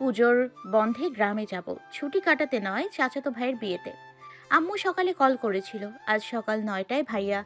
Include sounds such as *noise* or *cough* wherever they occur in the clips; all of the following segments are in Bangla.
পুজোর বন্ধে গ্রামে যাব। ছুটি কাটাতে নয় চাচাতো ভাইয়ের বিয়েতে। আম্মু সকালে কল করেছিল। আজ সকাল নয়টায় ভাইয়া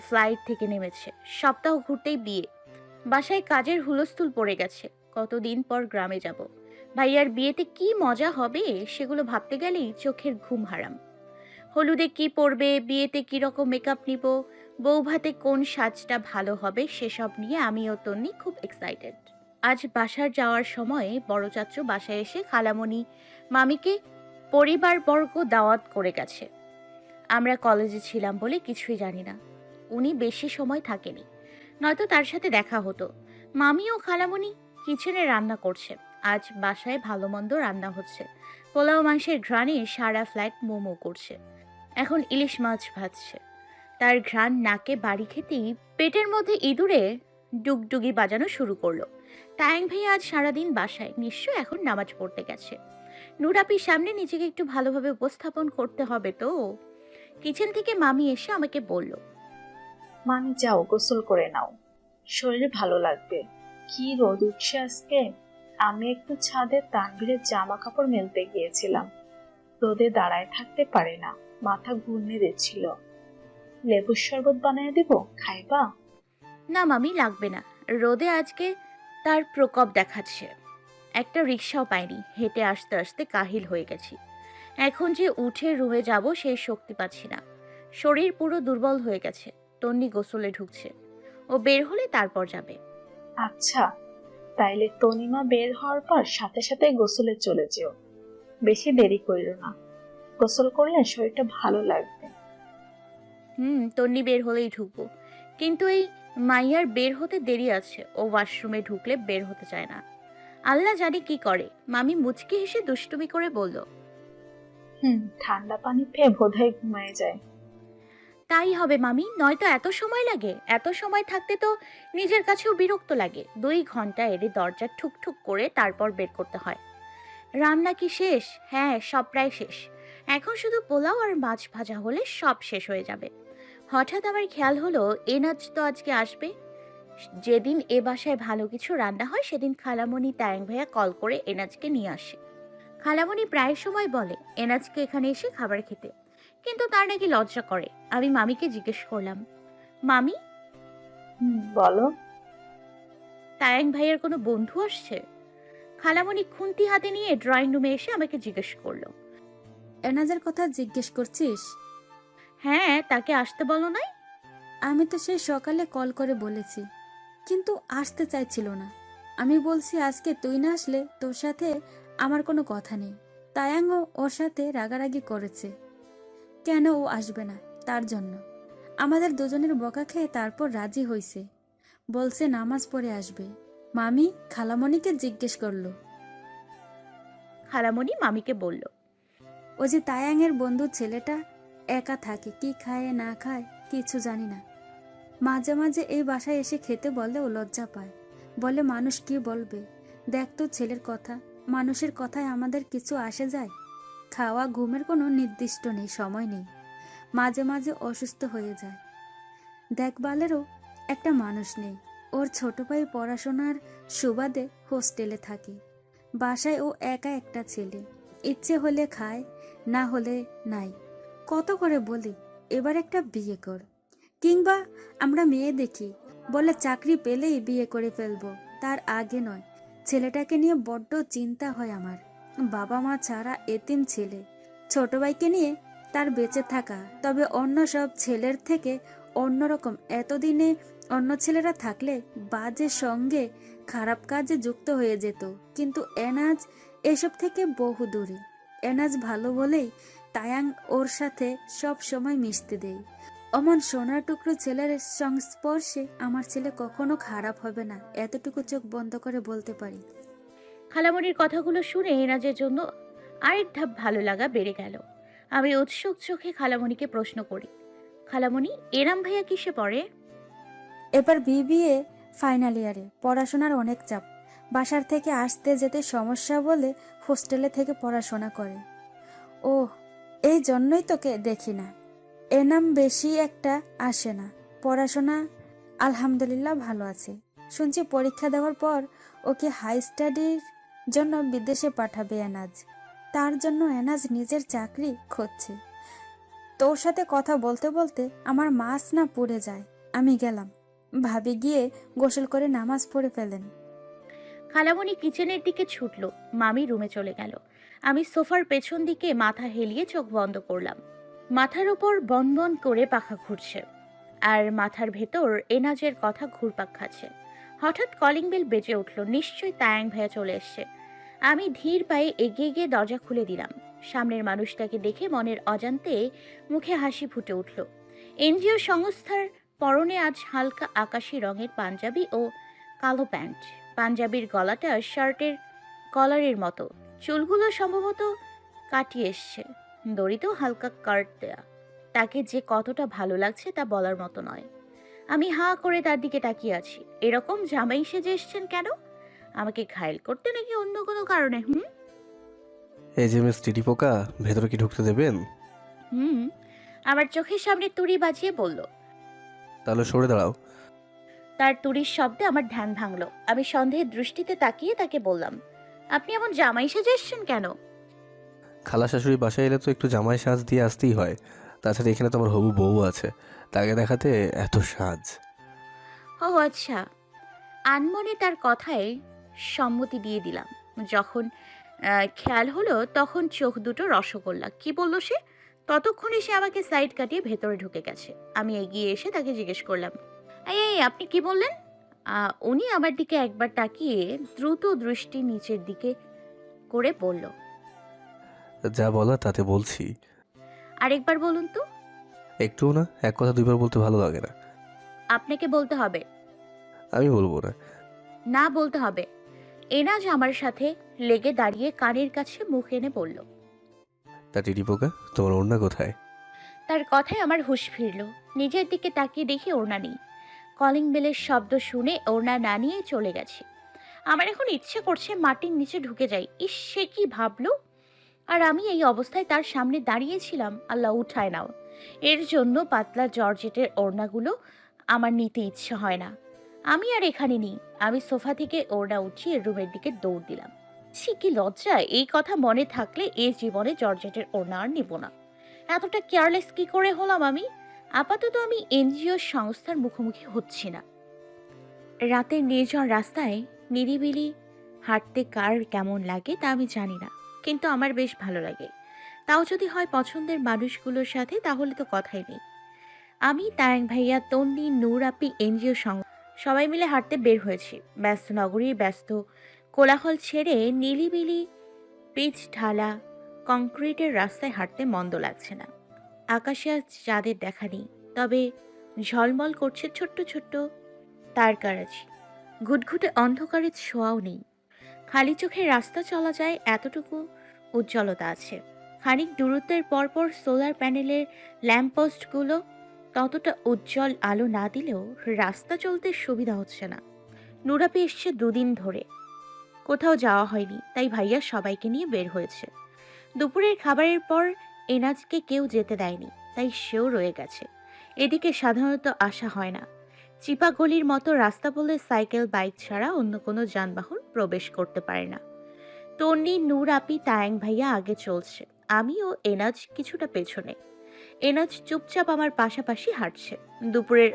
ফ্লাইট থেকে নেমেছে। সপ্তাহ ঘুরতেই বিয়ে। বাসায় কাজের হুলস্থুল পড়ে গেছে। কতদিন পর গ্রামে যাব। ভাইয়ার বিয়েতে কি মজা হবে সেগুলো ভাবতে গেলেই চোখের ঘুম হারাম। হলুদে কি পরবে, বিয়েতে কি রকম মেকআপ নিব বৌভাতে কোন সাজটা ভালো হবে সেসব নিয়ে আমি ও তন্নি খুব এক্সাইটেড আজ বাসার যাওয়ার সময় বড় চাচু বাসায় এসে খালামণি মামিকে পরিবারবর্গ দাওয়াত করে গেছে। আমরা কলেজে ছিলাম বলে কিছুই জানি না। উনি বেশি সময় থাকেনি। নয়তো তার সাথে দেখা হতো। মামি ও খালামণি কিচেনে রান্না করছে আজ বাসায় ভালো মন্দ রান্না হচ্ছে। পোলাও মাংসের ঘ্রাণে সারা ফ্ল্যাট মোমো করছে। এখন ইলিশ মাছ ভাজছে। তার ঘ্রাণ নাকে বাড়ি খেতেই পেটের মধ্যে ইঁদুরে ডুগডুগি বাজানো শুরু করল। তায়াং ভাই আজ সারাদিন বাসায়। নিশ্চয় এখন নামাজ পড়তে গেছে। নুরাপির সামনে নিজেকে একটু ভালোভাবে উপস্থাপন করতে হবে তো। কিচেন থেকে মামি এসে আমাকে বলল মামি যাও গোসল করে নাও। শরীরে ভালো লাগবে। কি রোদ উঠছে আজকে? আমি একটু ছাদে তানভীরের জামা কাপড় মেলতে গিয়েছিলাম। রোদে দাঁড়ায় থাকতে পারে না মাথা ঘুরনে দিচ্ছিল। লেবুর শরবত বানিয়ে দিব? খাইবা? না মামি লাগবে না। রোদে আজকে তার প্রকোপ দেখাচ্ছে। একটা রিক্সাও পাইনি। হেঁটে আসতে আসতে কাহিল হয়ে গেছি। এখন যে উঠে রুমে যাব সেই শক্তি পাচ্ছি না। শরীর পুরো দুর্বল হয়ে গেছে। তন্নি গোসলে ঢুকছে। ও বের হলে তারপর যাবে। আচ্ছা তাইলে তনিমা বের হওয়ার পর সাথে সাথে গোসলে চলে যেও। বেশি দেরি করিল না। গোসল করলে শরীরটা ভালো লাগবে। হুম তন্নি বের হলেই ঢুকবো। কিন্তু এই মাইয়ার বের হতে দেরি আছে। ও ওয়াশরুমে ঢুকলে বের হতে চায় না। আল্লাহ জানি কি করে। মামি মুচকি হেসে দুষ্টুমি করে বলল হুম ঠান্ডা পানি পেয়ে বোধহয় ঘুমিয়ে যায়। তাই হবে মামি নয়তো এত সময় লাগে? এত সময় থাকতে তো নিজের কাছেও বিরক্ত লাগে। দুই ঘণ্টা এড়ে দরজা ঠুকঠুক করে তারপর বের করতে হয়। রান্না কি শেষ? হ্যাঁ সব প্রায় শেষ। এখন শুধু পোলাও আর মাছ ভাজা হলে সব শেষ হয়ে যাবে। হঠাৎ আমার খেয়াল হলো এনাজ তো আজকে আসবে। যেদিন এ বাসায় ভালো কিছু রান্না হয় সেদিন খালামণি তায়াং ভাইয়া কল করে এনাজকে নিয়ে আসে। খালামণি প্রায় সময় বলে এনাজকে এখানে এসে খাবার খেতে। কিন্তু তার নাকি লজ্জা করে। আমি মামিকে জিজ্ঞেস করলাম মামি? বলো। তায়াং ভাইয়ের কোনো বন্ধু আসছে? খালামণি খুন্তি হাতে নিয়ে ড্রয়িং রুমে এসে আমাকে জিজ্ঞেস করল এনাজের কথা জিজ্ঞেস করছিস? হ্যাঁ তাকে আসতে বলো নাই? আমি তো সেই সকালে কল করে বলেছি কিন্তু আসতে চাইছিল না। আমি বলছি আজকে তুই না আসলে তোর সাথে আমার কোনো কথা নেই। তায়াংও ওর সাথে রাগারাগি করেছে। কেন ও আসবে না? তার জন্য। আমাদের দুজনের বকা খেয়ে তারপর রাজি হইছে। বলছে নামাজ পড়ে আসবে। মামি খালামণিকে জিজ্ঞেস করল। খালামণি মামিকে বলল। ও যে তায়াংয়ের বন্ধু ছেলেটা একা থাকে, কি খায়, না খায়, কিছু জানি না। মাঝে মাঝে এই বাসায় এসে খেতে বলে ও লজ্জা পায়। বলে, মানুষ কি বলবে? দেখ তো ছেলের কথা। মানুষের কথায় আমাদের কিছু আসে যায়? খাওয়া ঘুমের কোনো নির্দিষ্ট নেই, সময় নেই। মাঝে মাঝে অসুস্থ হয়ে যায়। দেখভালেরও একটা মানুষ নেই। ওর ছোট ভাই পড়াশোনার সুবাদে হোস্টেলে থাকে। বাসায় ও একা একটা ছেলে। ইচ্ছে হলে খায়, না হলে নাই। কত করে বলি? এবার একটা বিয়ে কর। কিংবা আমরা মেয়ে দেখি, বলে চাকরি পেলেই বিয়ে করে ফেলব, তার আগে নয়। ছেলেটাকে নিয়ে বড্ড চিন্তা হয় আমার। বাবা মা ছাড়া এতিম ছেলে। ছোট ভাইকে নিয়ে তার বেঁচে থাকা। তবে অন্য সব ছেলের থেকে অন্যরকম। এতদিনে অন্য ছেলেরা থাকলে বাজে সঙ্গে খারাপ কাজে যুক্ত হয়ে যেত। কিন্তু এনাজ এসব থেকে বহু দূরে এনাজ ভালো বলেই তায়াং ওর সাথে সব সময় মিশতে দেই অমন সোনার টুকরো ছেলের সংস্পর্শে আমার ছেলে কখনো খারাপ হবে না এতটুকু চোখ বন্ধ করে বলতে পারি। খালামণির কথাগুলো শুনে এনাজের জন্য আরেক ধাপ ভালো লাগা বেড়ে গেল। আমি উৎসুক চোখে খালামণিকে প্রশ্ন করি খালামণি এরাম ভাইয়া কিসে পড়ে? এবার বিবিএ ফাইনাল ইয়ারে পড়াশোনার অনেক চাপ। বাসার থেকে আসতে যেতে সমস্যা বলে হোস্টেলে থেকে পড়াশোনা করে। ও এই জন্যই তোকে দেখি না। এনাম বেশি একটা আসে না। পড়াশোনা, আলহামদুলিল্লাহ ভালো আছে। শুনছি পরীক্ষা দেওয়ার পর ওকে হাই স্টাডির জন্য বিদেশে পাঠাবে এনাজ। তার জন্য এনাজ নিজের চাকরি খুঁজছে। তোর সাথে কথা বলতে বলতে আমার মাছ না পড়ে যায়। আমি গেলাম। ভাবি গিয়ে গোসল করে নামাজ পড়ে ফেলেন। খালামণি কিচেনের দিকে ছুটলো। মামি রুমে চলে গেল। আমি সোফার পেছন দিকে মাথা হেলিয়ে চোখ বন্ধ করলাম। মাথার উপর বনবন করে পাখা ঘুরছে। আর মাথার ভেতর এনাজের কথা ঘুরপাক খাচ্ছে। হঠাৎ কলিং বেল বেজে উঠল, নিশ্চয়ই তায়াং ভাইয়া চলে এসছে। আমি ধীর পায়ে এগিয়ে গিয়ে দরজা খুলে দিলাম। সামনের মানুষটাকে দেখে মনের অজান্তে মুখে হাসি ফুটে উঠল। এনজিও সংস্থার পরনে আজ হালকা আকাশি রঙের পাঞ্জাবি ও কালো প্যান্ট। পাঞ্জাবির গলাটা শার্টের কলারের মতো। চুলগুলো সম্ভবত কাটিয়ে এসছে। দড়িতেও হালকা কাট দেয়া। তাকে যে কতটা ভালো লাগছে তা বলার মতো নয়। আমি হাঁ করে তার দিকে তাকিয়ে আছি। এরকম জামাই সেজে এসছেন কেন? আমাকে ঘায়েল করতে নাকি অন্য কোনো কারণে হুম? এই যে মিস টিটি পোকা ভেতরে কি ঢুকতে দেবেন? হুম। আমার চোখের সামনে তুড়ি বাজিয়ে বলল তাহলে সরে দাঁড়াও। তার তুড়ির শব্দে আমার ধ্যান ভাঙলো। আমি সন্দেহের দৃষ্টিতে তাকিয়ে তাকে বললাম আপনি এমন জামাই সেজে এসছেন কেন? খালা শাশুড়ি বাসায় এলে তো একটু জামাই সাজ দিয়ে আসতেই হয়। তাছাড়া এখানে তো আমার হবু বউ আছে। তাকে দেখাতে এত সাজ। ও আচ্ছা। আনমনে তার কথায় সম্মতি দিয়ে দিলাম। যখন আহ, খেয়াল হলো তখন চোখ দুটো রসগোল্লা। কি বলল সে? ততক্ষণে সে আমাকে সাইড কাটিয়ে ভেতরে ঢুকে গেছে। আমি এগিয়ে এসে তাকে জিজ্ঞেস করলাম এই এই আপনি কি বললেন? উনি আমার দিকে একবার তাকিয়ে দ্রুত দৃষ্টি নিচের দিকে করে বলল যা বলা তাতে বলছি। আরেকবার বলুন তো। একটুও না এক কথা দুইবার বলতে ভালো লাগে না। আপনাকে বলতে হবে। আমি বলব না। না বলতে হবে। এনাজ আমার সাথে লেগে দাঁড়িয়ে কানের কাছে মুখ এনে বলল তা টিটি পোকা তোমার ওড়না কোথায়? তার কথায় আমার হুঁশ ফিরল। নিজের দিকে তাকিয়ে দেখি ওড়না নেই। কলিং বেলের শব্দ শুনে ওড়না না নিয়ে চলে গেছে। আমার এখন ইচ্ছে করছে মাটির নিচে ঢুকে যাই। ইস, সে কি ভাবলো? আর আমি এই অবস্থায় তার সামনে দাঁড়িয়েছিলাম, আল্লাহ উঠায় নাও। এর জন্য পাতলা জর্জেটের ওড়নাগুলো আমার নিতে ইচ্ছে হয় না। আমি আর এখানে নেই। আমি সোফা থেকে ওড়না উঠিয়ে রুমের দিকে দৌড় দিলাম। সে কি লজ্জা! এই কথা মনে থাকলে এ জীবনে জর্জেটের ওড়না আর নিব না। এতটা কেয়ারলেস কি করে হলাম আমি? আপাতত আমি এনজিও সংস্থার মুখোমুখি হচ্ছি না। রাতের নির্জন রাস্তায় নিরিবিলি হাঁটতে কার কেমন লাগে তা আমি জানি না, কিন্তু আমার বেশ ভালো লাগে। তাও যদি হয় পছন্দের মানুষগুলোর সাথে, তাহলে তো কথাই নেই। আমি তায়াং ভাইয়া তন্নি নূর, আপি, এনজিও সং সবাই মিলে হাঁটতে বের হয়েছি। ব্যস্ত নগরীর ব্যস্ত কোলাহল ছেড়ে নিলিবিলি পিচ ঢালা কংক্রিটের রাস্তায় হাঁটতে মন্দ লাগছে না। আকাশে আজ চাঁদের দেখা নেই, তবে ঝলমল করছে ছোট্ট ছোট্ট তারকারাজি ঘুটঘুটে অন্ধকারের ছোঁয়াও নেই। খালি চোখে রাস্তা চলা যায় এতটুকু উজ্জ্বলতা আছে। খানিক দূরত্বের পরপর সোলার প্যানেলের ল্যাম্পপোস্টগুলো ততটা উজ্জ্বল আলো না দিলেও রাস্তা চলতে সুবিধা হচ্ছে না। নুরাপি এসছে দুদিন ধরে। কোথাও যাওয়া হয়নি, তাই ভাইয়া সবাইকে নিয়ে বের হয়েছে। দুপুরের খাবারের পর এনাজকে কেউ যেতে দেয়নি, তাই সেও রয়ে গেছে। এদিকে সাধারণত আসা হয় না। চিপা গলির মতো রাস্তা বলে সাইকেল, বাইক ছাড়া অন্য কোনো যানবাহন প্রবেশ করতে পারে না। তন্নি, নূর, আপি, তায়াং ভাইয়া আগে চলছে। আমি ও এনাজ কিছুটা পেছনে। এনাজ চুপচাপ আমার পাশাপাশি হাঁটছে। দুপুরের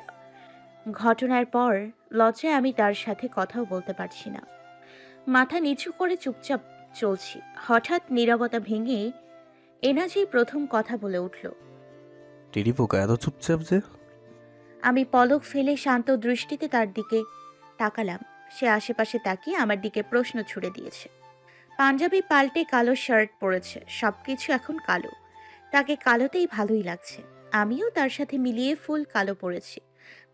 ঘটনার পর লজ্জায় আমি তার সাথে কথাও বলতে পারছি না। মাথা নিচু করে চুপচাপ চলছি। হঠাৎ নীরবতা ভেঙে এনাজি প্রথম কথা বলে উঠল। টিটি পোকা এত চুপচাপ যে? আমি পলক ফেলে শান্ত দৃষ্টিতে তার দিকে তাকালাম। সে আশেপাশে তাকিয়ে আমার দিকে প্রশ্ন ছুড়ে দিয়েছে। পাঞ্জাবি পাল্টে কালো শার্ট পরেছে সবকিছু এখন কালো। তাকে কালোতেই ভালোই লাগছে। আমিও তার সাথে মিলিয়ে ফুল কালো পরেছি।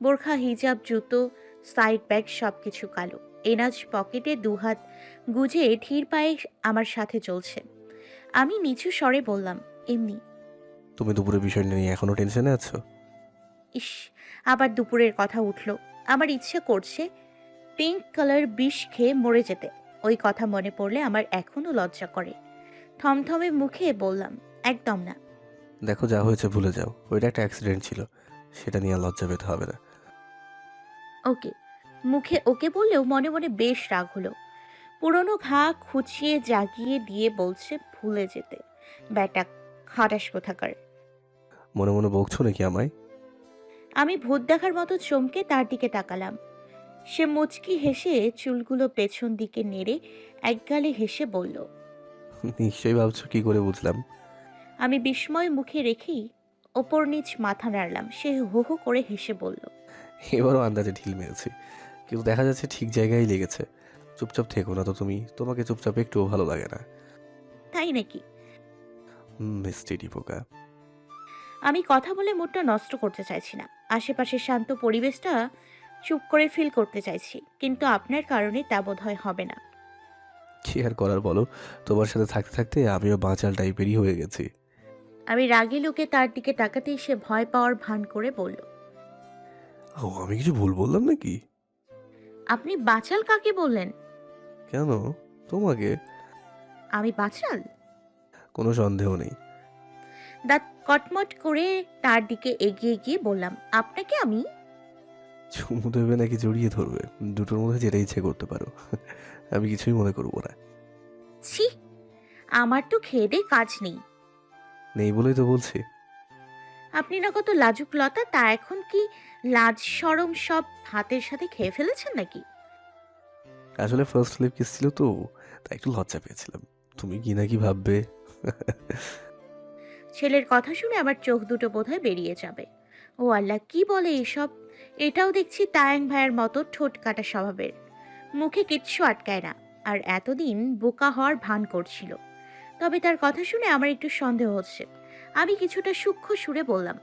বোরখা হিজাব জুতো সাইড ব্যাগ সবকিছু কালো। এনাজ পকেটে দুহাত গুজে ধীর পায়ে আমার সাথে চলছে। আমি নিচু স্বরে বললাম এমনি। তুমি দুপুরের বিষয় নিয়ে এখনও টেনশনে আছো? ইস আবার দুপুরের কথা উঠল। আমার ইচ্ছে করছে পিঙ্ক কালার বিষ খেয়ে মরে যেতে। ওই কথা মনে পড়লে আমার এখনও লজ্জা করে। থমথমে মুখে বললাম একদম না। দেখো যা হয়েছে ভুলে যাও। ওইটা একটা অ্যাক্সিডেন্ট ছিল। সেটা নিয়ে আর লজ্জা পেতে হবে না। ওকে। মুখে ওকে বললেও মনে মনে বেশ রাগ হলো। পুরনো ঘা খুঁচিয়ে জাগিয়ে দিয়ে বলছে ভুলে যেতে। ব্যাটা খাটাস কোথাকার? মনে মনে বকছো নাকি আমায়? আমি ভূত দেখার মতো চমকে তার দিকে তাকালাম। সে মুচকি হেসে চুলগুলো পেছন দিকে নেড়ে একগালে হেসে বলল নিশ্চয়ই ভাবছ কি করে বুঝলাম? আমি বিস্ময় মুখে রেখেই ওপর নিচ মাথা নাড়লাম। সে হো হো করে হেসে বলল এবারও আন্দাজে ঢিল মেরেছি কিন্তু দেখা যাচ্ছে ঠিক জায়গায় লেগেছে। চুপচাপ থেকো না তো তুমি তোমাকে চুপচাপ একটুও ভালো লাগে না। তাই নাকি? মিস্টেরি পোকা আমি কথা বলে মুডটা নষ্ট করতে চাইছি না। আশেপাশের শান্ত পরিবেশটা চুপ করে ফিল করতে চাইছি কিন্তু আপনার কারণে তা বোধহয় হবে না। কি আর করার বলো? তোমার সাথে থাকতে থাকতে আমিও বাঁচাল টাইপেরই হয়ে গেছি। আমি রাগে লোকে তার দিকে তাকাতেই সে ভয় পাওয়ার ভান করে বলল ও আমি কিছু ভুল বললাম নাকি? আপনি বাঁচাল কাকে বললেন? কেন? তোমাকে? আমি বাচাল কোনো সন্দেহ নেই। দাঁত কটমট করে তার দিকে এগিয়ে গিয়ে বললাম আপনাকে আমি? চুমু দেবে নাকি জড়িয়ে ধরবে? দুটোর মধ্যে যেটা ইচ্ছে করতে পারো। আমি কিছুই মনে করব না। ছি আমার তো খেয়ে দেয়ে কাজ নেই। নেই বলেই তো বলছি। আপনি না কত লাজুক লতা তা এখন কি লাজ সরম সব হাতের সাথে খেয়ে ফেলেছেন নাকি? আসলে ফার্স্ট লিপ কিস ছিল তো তাই একটু লজ্জা পেয়েছিলাম। তুমি কি না কি ভাববে? ছেলের কথা শুনে আমার চোখ দুটো বোধহয় বেরিয়ে যাবে। ও আল্লাহ কি বলে এসব? এটাও দেখছি তায়াং ভাইয়ের মতো ঠোঁট কাটা স্বভাবের। মুখে কিচ্ছু আটকায় না আর এতদিন বোকা হওয়ার ভান করছিল। তবে তার কথা শুনে আমার একটু সন্দেহ হচ্ছে। আমি কিছুটা সূক্ষ্ম সুরে বললাম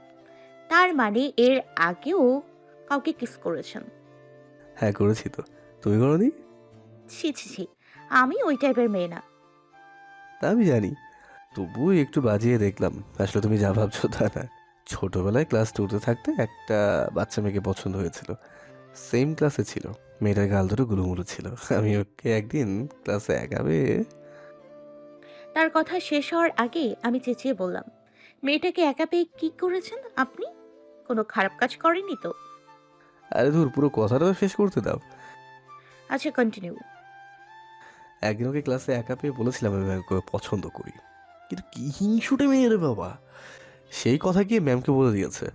তার মানে এর আগেও কাউকে কিস করেছেন? হ্যাঁ করেছি তো। তুমি করনি? ছি ছি ছি। আমি ওই টাইপের মেয়ে না। তা আমি জানি। তবুও একটু বাজিয়ে দেখলাম। আসলে তুমি যা ভাবছ তা না। ছোটোবেলায় ক্লাস টুতে থাকতে একটা বাচ্চা মেয়েকে পছন্দ হয়েছিল। সেম ক্লাসে ছিল। মেয়েটার গাল দুটো গুলুমুলু ছিল। আমি ওকে একদিন ক্লাসে একাবে তার কথা শেষ হওয়ার আগে আমি চেঁচিয়ে বললাম মেয়েটাকে একা পেয়ে কি করেছেন আপনি? কোনো খারাপ কাজ করেনি তো? আরে ধুর পুরো কথাটা তো শেষ করতে দাও। আচ্ছা কন্টিনিউ একদিন ওকে ক্লাসে একা পেয়ে বলেছিলাম আমি ম্যামকে পছন্দ করি। কিন্তু কি হিংসুটে মেয়ে রে বাবা। সেই কথা গিয়ে ম্যামকে বলে দিয়েছে?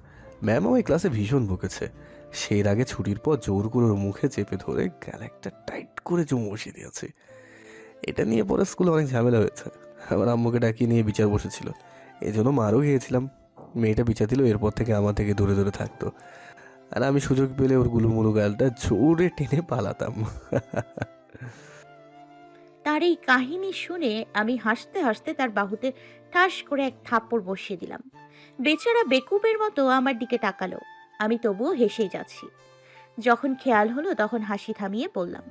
ম্যাম আমায় ক্লাসে ভীষণ বকেছে। সেই আগে ছুটির পর জোর করে মুখে চেপে ধরে গ্যাল একটা টাইট করে চুমু বসিয়ে দিয়েছে। এটা নিয়ে পরে স্কুলে অনেক ঝামেলা হয়েছে। আমার আম্মুকে ডাকিয়ে নিয়ে বিচার বসেছিল। জন্য মারও খেয়েছিলাম। মেয়েটা বিচার দিল, এরপর থেকে আমার থেকে দূরে দূরে থাকতো। আর আমি সুযোগ পেলে ওর গুলুমুলু গালটা জোরে টেনে পালাতাম। *laughs* তার এই কাহিনী শুনে আমি হাসতে হাসতে তার বাহুতে ঠাস করে এক থাপ্পড় বসিয়ে দিলাম। বেচারা বেকুবের মতো আমার দিকে তাকালো। আমি তবুও হেসেই যাচ্ছি। যখন খেয়াল হলো তখন হাসি থামিয়ে বললাম